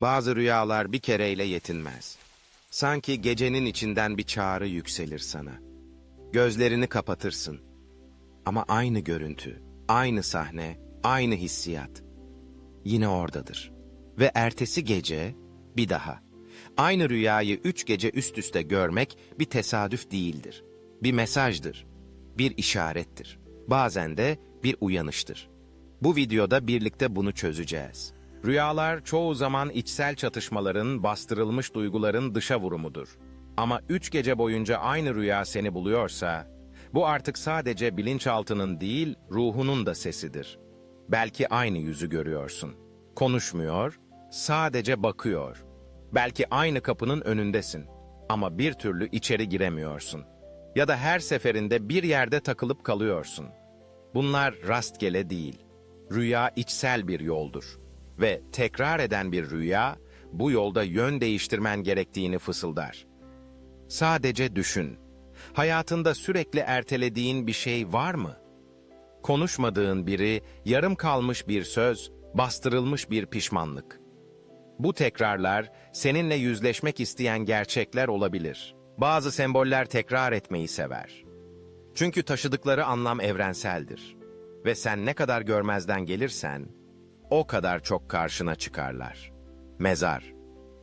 Bazı rüyalar bir kereyle yetinmez. Sanki gecenin içinden bir çağrı yükselir sana. Gözlerini kapatırsın. Ama aynı görüntü, aynı sahne, aynı hissiyat. Yine oradadır. Ve ertesi gece bir daha. Aynı rüyayı üç gece üst üste görmek bir tesadüf değildir. Bir mesajdır. Bir işarettir. Bazen de bir uyanıştır. Bu videoda birlikte bunu çözeceğiz. Rüyalar çoğu zaman içsel çatışmaların, bastırılmış duyguların dışa vurumudur. Ama üç gece boyunca aynı rüya seni buluyorsa, bu artık sadece bilinçaltının değil, ruhunun da sesidir. Belki aynı yüzü görüyorsun. Konuşmuyor, sadece bakıyor. Belki aynı kapının önündesin ama bir türlü içeri giremiyorsun. Ya da her seferinde bir yerde takılıp kalıyorsun. Bunlar rastgele değil. Rüya içsel bir yoldur. Ve tekrar eden bir rüya, bu yolda yön değiştirmen gerektiğini fısıldar. Sadece düşün. Hayatında sürekli ertelediğin bir şey var mı? Konuşmadığın biri, yarım kalmış bir söz, bastırılmış bir pişmanlık. Bu tekrarlar seninle yüzleşmek isteyen gerçekler olabilir. Bazı semboller tekrar etmeyi sever. Çünkü taşıdıkları anlam evrenseldir. Ve sen ne kadar görmezden gelirsen, o kadar çok karşına çıkarlar. Mezar.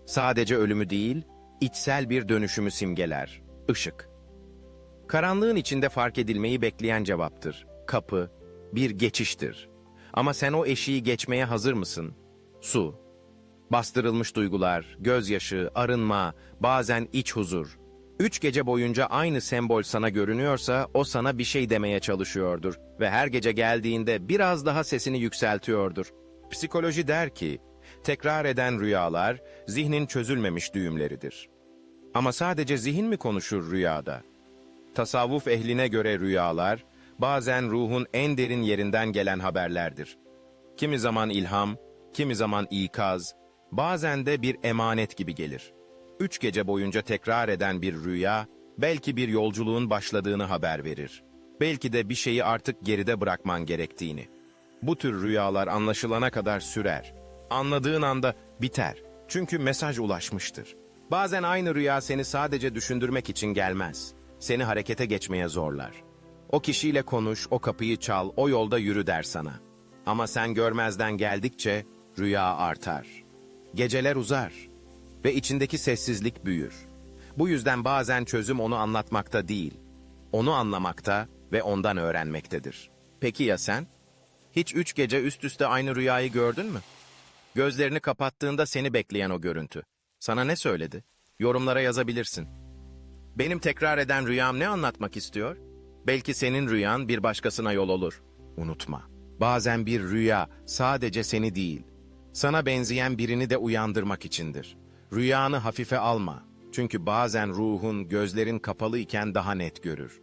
Sadece ölümü değil, içsel bir dönüşümü simgeler. Işık. Karanlığın içinde fark edilmeyi bekleyen cevaptır. Kapı, bir geçiştir. Ama sen o eşiği geçmeye hazır mısın? Su. Bastırılmış duygular, gözyaşı, arınma, bazen iç huzur. Üç gece boyunca aynı sembol sana görünüyorsa o sana bir şey demeye çalışıyordur ve her gece geldiğinde biraz daha sesini yükseltiyordur. Psikoloji der ki, tekrar eden rüyalar zihnin çözülmemiş düğümleridir. Ama sadece zihin mi konuşur rüyada? Tasavvuf ehline göre rüyalar, bazen ruhun en derin yerinden gelen haberlerdir. Kimi zaman ilham, kimi zaman ikaz, bazen de bir emanet gibi gelir. Üç gece boyunca tekrar eden bir rüya, belki bir yolculuğun başladığını haber verir. Belki de bir şeyi artık geride bırakman gerektiğini. Bu tür rüyalar anlaşılana kadar sürer. Anladığın anda biter. Çünkü mesaj ulaşmıştır. Bazen aynı rüya seni sadece düşündürmek için gelmez. Seni harekete geçmeye zorlar. O kişiyle konuş, o kapıyı çal, o yolda yürü der sana. Ama sen görmezden geldikçe rüya artar. Geceler uzar ve içindeki sessizlik büyür. Bu yüzden bazen çözüm onu anlatmakta değil, onu anlamakta ve ondan öğrenmektedir. Peki ya sen? Hiç üç gece üst üste aynı rüyayı gördün mü? Gözlerini kapattığında seni bekleyen o görüntü. Sana ne söyledi? Yorumlara yazabilirsin. Benim tekrar eden rüyam ne anlatmak istiyor? Belki senin rüyan bir başkasına yol olur. Unutma. Bazen bir rüya sadece seni değil, sana benzeyen birini de uyandırmak içindir. Rüyanı hafife alma. Çünkü bazen ruhun gözlerin kapalı iken daha net görür.